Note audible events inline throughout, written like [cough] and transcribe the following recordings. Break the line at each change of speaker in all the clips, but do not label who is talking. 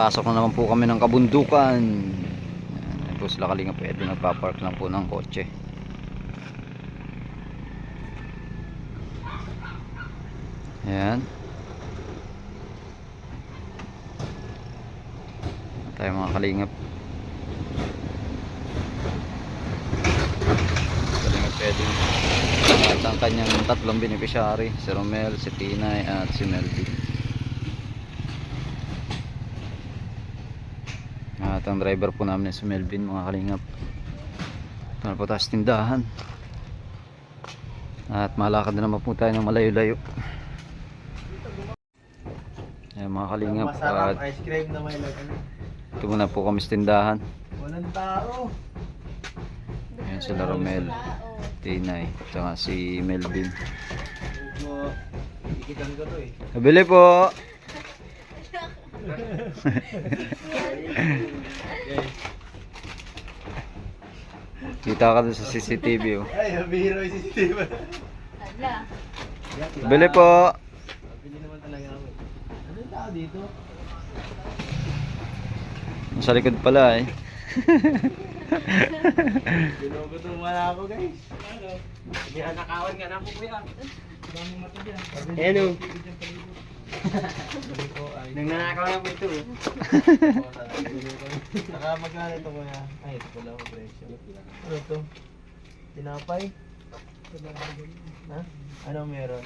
Pasok na naman po kami ng kabundukan. Ayan, po sila kalinga po. Ito nagpa-park lang po ng kotse. Ayan. Tayo mga kalingap. Kalingap pwede. At ang kanyang tatlong beneficiary, si Romel, si Tinay, at si Melvin. At ang driver po namin si Melvin mga kalingap. Ito na po tayo sa tindahan. At malakad na naman po tayo ng malayo-layo. Ayan mga kalingap.
Masarap
At
ice cream na may lagyan.
Ito muna po kami sa tindahan.
Walang tao.
Ayan sila Romel, Tinay, at si Melvin.
Ikitan ko to eh.
Nabili po! [laughs] Kita ka doon sa CCTV oh.
Ay, nabihiro yung CCTV.
Hala.
Bili po!
Bili naman talaga ako. Ano yung tao dito?
Sa likod pala eh.
Ginugutom wala ako guys. Ano? Hindi nakawan nga na ako kuya. Ano? Nang nanakaw na po ito. Saka magkano ito kuya? Ay, ito pala ang presyo. Ano to? Tinapay? Ha? Ano meron?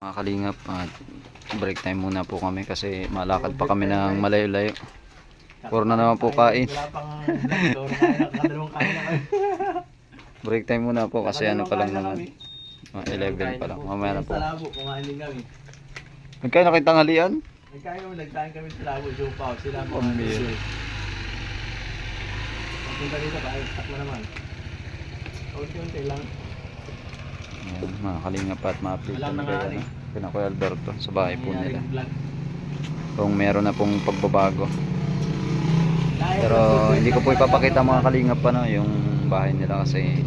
Mga kalingap, at break time muna po kami kasi malakad pa kami ng malayo-layo. Puro na naman po kain.
Na. [laughs]
Break time muna po kasi ano pa lang naman. Mga 11 pa lang. Mamaya na po. Nagkain na kayong tanghalian?
Nagkain kami, nagkain kami sa labo, Jopaw. Sila po.
Ang bira.
Pagpunta dito, kahit takla naman. Unti-unti lang.
Ayan, mga kalingap at ma-update
Walang
kami kay
nangyari.
ano, kina Kuya Alberto sa bahay po nila. Kung meron na pong pagbabago. Pero hindi ko po
na
ipapakita mga kalingap pa no, yung bahay nila kasi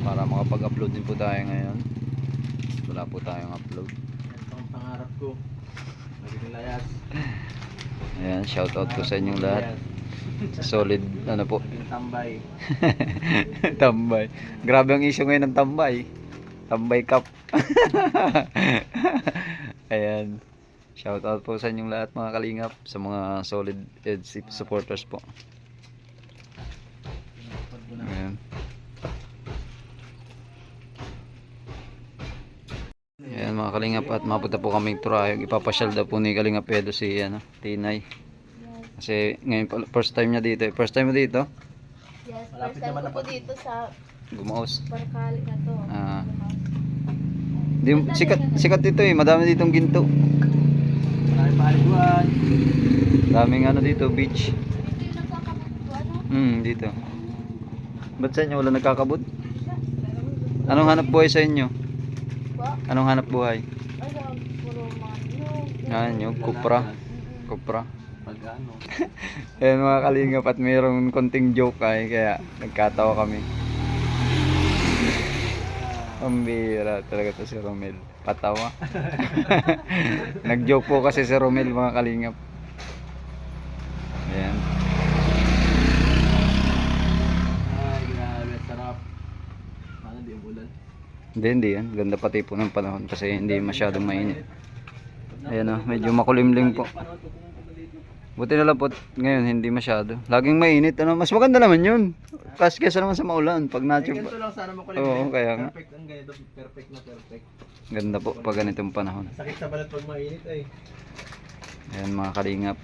para makapag-upload din po tayo ngayon. Wala po tayong upload.
Ito ang pangarap ko. Magiging layas. [sighs]
Ayan, shout out po sa inyong lahat. Solid ano po.
Tambay. [laughs]
tambay. Grabe ang issue ngayon ng tambay. Tambay cup. [laughs] Ayan. Shout out po sa inyong lahat mga kalingap sa mga solid EDC supporters po. Ayan. Ayan mga kalingap at mapunta po kaming turayog. Ipapasyal daw po ni Kalingap Edo si ano, Tinay. Kasi ngayon first time niya dito. eh. First time mo dito?
Yes, first time ko
na
po dito sa
Gumaos.
Parkali na to.
Ah. Di, sikat, sikat dito eh. Madami ditong ginto.
Maraming paliguan.
Daming ano dito, beach. Hmm, dito. Ba't sa inyo wala nagkakabot? Anong hanap buhay sa inyo? Anong hanap buhay?
Ano, nyug.
Ah, nyug, kupra. Kupra.
Ano. [laughs]
Ayan mga kalingap at mayroong konting joke ay kaya nagkatawa kami. Ang bira talaga to si Romel. Patawa. [laughs] [laughs] Nag-joke po kasi si Romel mga kalingap. Ayan.
Ay, grabe. Sarap. Paano di umulan?
Hindi, hindi yan. Ganda pati po ng panahon kasi hindi masyadong mainit. Ayan o, medyo makulimlim po. Buti na lang po ngayon hindi masyado. Laging mainit. Ano, mas maganda naman yun. Kasi kesa naman sa maulan. Pag
Ay,
nacho
ganito lang sana makulit.
Oo, kaya nga.
Perfect ang ganito. Perfect na perfect.
Ganda po pag ganitong panahon.
Sakit sa balat pag mainit ay.
Ayan mga kalingap.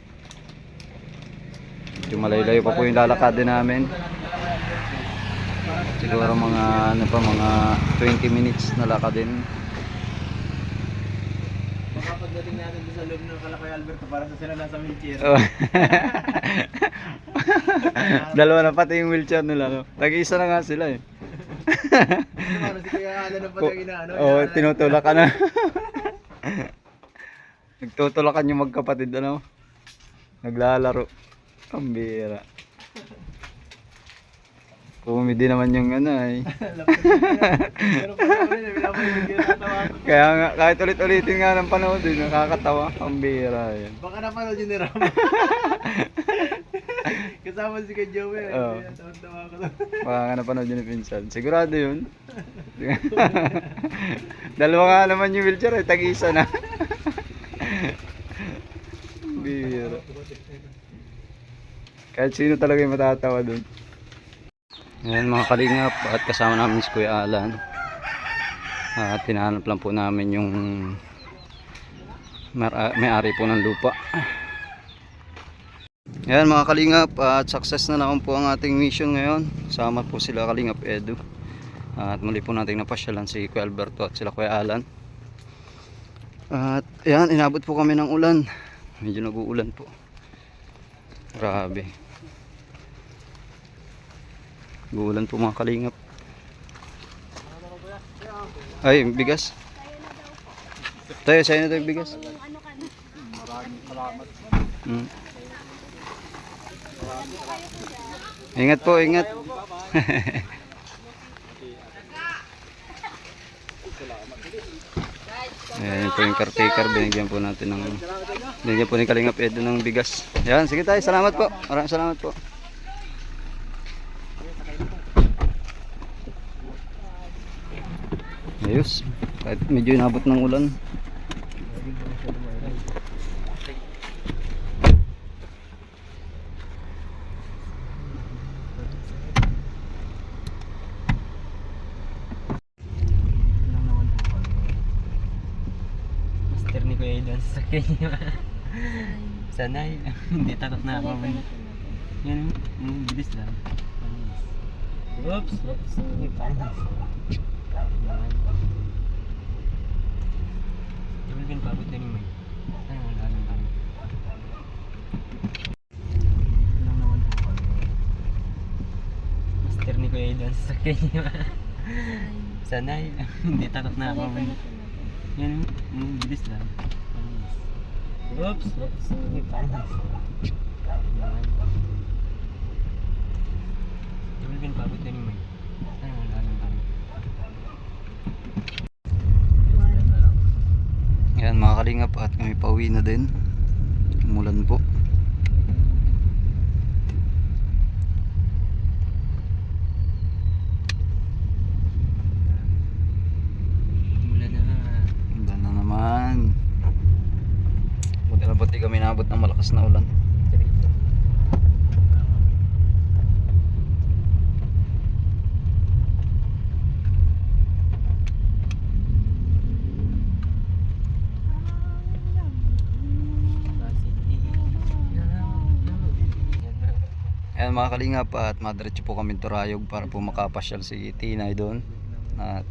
Medyo malayo-layo pa po yung lalakadin namin. Siguro mga ano pa mga 20 minutes na lakadin.
Baka pagdating natin sa loob ng Kalakay Alberto para sa sila nasa wheelchair.
Oh. [laughs] Dalawa na pati yung wheelchair nila. No? Nag-iisa na nga sila eh.
Ano si Kuya Alan ang patay na ano?
Oo, oh, tinutulak ka na. [laughs] Nagtutulakan yung magkapatid, ano? Naglalaro. Ang bira. Comedy naman yung ano. [laughs]
Pero eh, yung ginatawa ko. [laughs]
Kaya nga, kahit ulit-ulitin nga ng panood, eh, nakakatawa. Ang bira yan.
Baka napanood yun ni Ram. [laughs] Kasama si Kuya Joey.
Oo.
Kaya tawa ko.
Baka nga napanood yun ni Pinsan. Sigurado yun. Dalawa nga naman yung wheelchair eh, tag-isa na. Bira. Kahit sino talaga yung matatawa dun. Ngayon mga kalingap at kasama namin si Kuya Alan. At tinahanap lang po namin yung mar- may-ari po ng lupa. Ayan mga kalingap at success na naman po ang ating mission ngayon. Sama po sila kalingap Edu. At muli po natin napasyalan si Kuya Alberto at sila Kuya Alan. At ayan, inabot po kami ng ulan. Medyo nag-uulan po. Grabe. Guulan po mga kalingap. Ay, bigas. Tayo, sa'yo na tayo bigas. Mm. Ingat po, ingat. [laughs] Ayan po yung caretaker, binigyan po natin ng binigyan po ni Kalingap Edo ng bigas. Ayan, sige tayo, salamat po. Maraming salamat po. Ayos, kahit medyo inabot ng ulan.
Master ni Kuya Idan sa kanya. Sanay. [laughs] Hindi takot na ako. Yan, yung bilis lang. Oops. Oops. Tumigin pa, buti ni May. Ay, wala lang kami. Lang naman po. Master ni Kuya Idan sa kanya. [laughs] Sanay. Hindi takot na ako. Yan, yung bilis lang. Panis. Oops. Oops. Panis. Tumigin pa, buti ni May. Ay, wala lang kami.
Ayan mga kalingap at kami pauwi na din. Umulan po.
Mula na nga.
Ulan na naman. Buti na buti kami nabot ng malakas na ulan. Ayan mga kalingap at madiretso po kami Turayog para po makapasyal si Tinay doon. At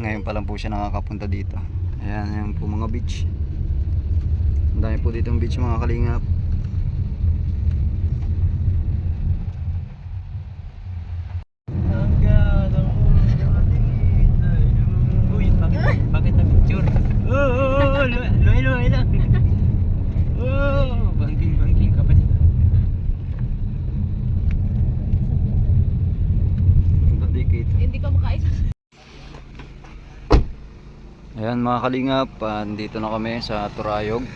ngayon pa lang po siya nakakapunta dito. Ayan, ayan po mga beach. Ang dami po dito beach mga kalingap.
Uy, bakit, bakit na picture? Oo, oh, oh, oh, luhay, luhay lang. Oh, bangking, bangking ka pa dyan.
Dedicate.
Hindi ka makaisa.
Ayan mga kalingap, ah, dito na kami sa Turayog.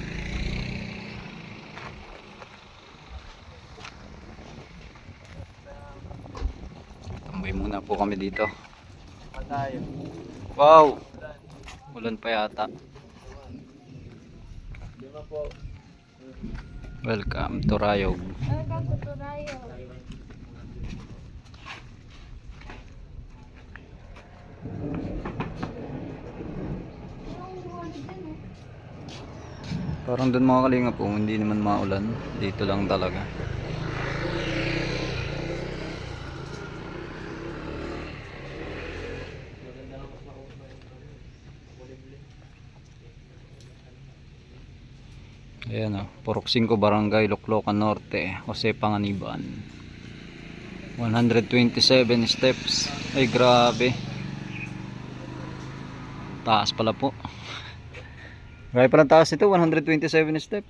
Tambay muna po kami dito. Wow! Ulan pa yata.
Lima po.
Welcome to Rayog.
Welcome to Turayo.
Parang doon mga kalingap po, hindi naman maulan. Dito lang talaga. Ayan o, Purok 5 Barangay, Loklokan Norte, Jose Panganiban. 127 steps. Ay, grabe. Taas pala po. Grabe pala taas ito, 127 step.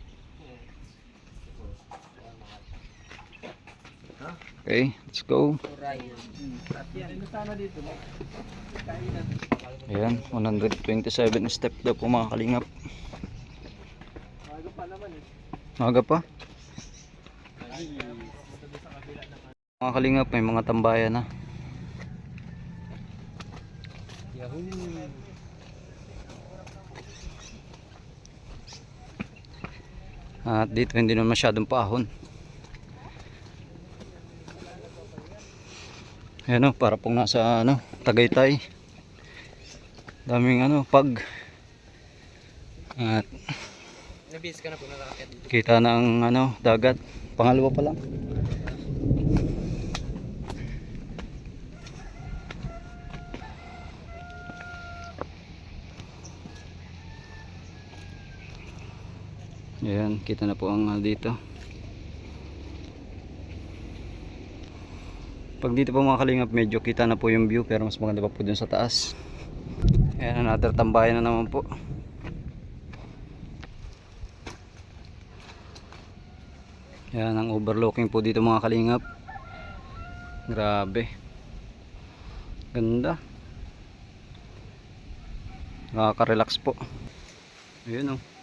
Okay, let's go. Ayan, 127 step daw po mga kalingap. Maga pa? Mga kalingap, may mga tambayan na. At dito hindi naman masyadong paahon. Ayan o, para pong nasa ano, Tagaytay. Daming ano, pag. At kita ng ano, dagat. Pangalawa pa lang. Ayan, kita na po ang ah, dito. Pag dito po mga kalingap, medyo kita na po yung view pero mas maganda pa po dun sa taas. Ayan, another tambayan na naman po. Yan ang overlooking po dito mga kalingap. Grabe. Ganda. Nakaka-relax po. Ayun oh.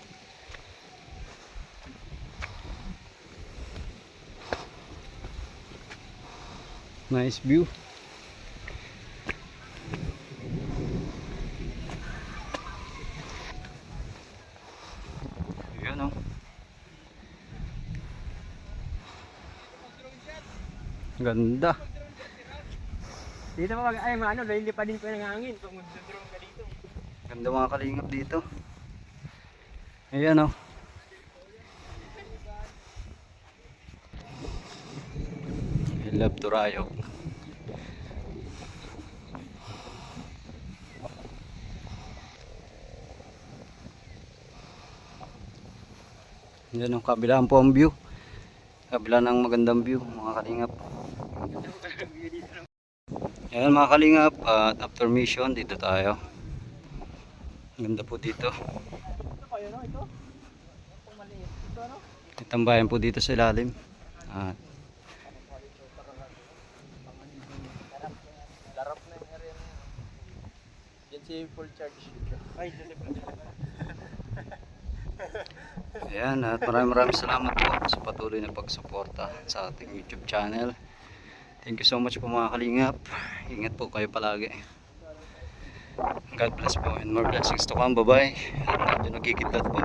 Nice view. Oh. Ganda.
Dito pa mag ay ano, lili pa din po ng hangin pag mag-drone ka dito.
Ganda mga kalingap dito. Ayan oh. Love Turayo. Yan ang kabilaan po ang view. Kabila ng magandang view mga kalingap. Ayan mga kalingap at after mission dito tayo. Ganda po dito. May tambayan po dito sa ilalim. At
si full charge. Ay, dyan si full charge.
ayan at maraming maraming salamat po sa patuloy na pagsuporta sa ating YouTube channel. Thank you so much po mga kalingap. Ingat po kayo palagi. God bless po and more blessings to come. Bye-bye. At medyo nagkikidlat po.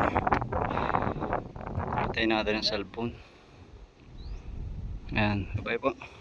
Patayin natin ang cellphone. Ayan. Bye-bye po.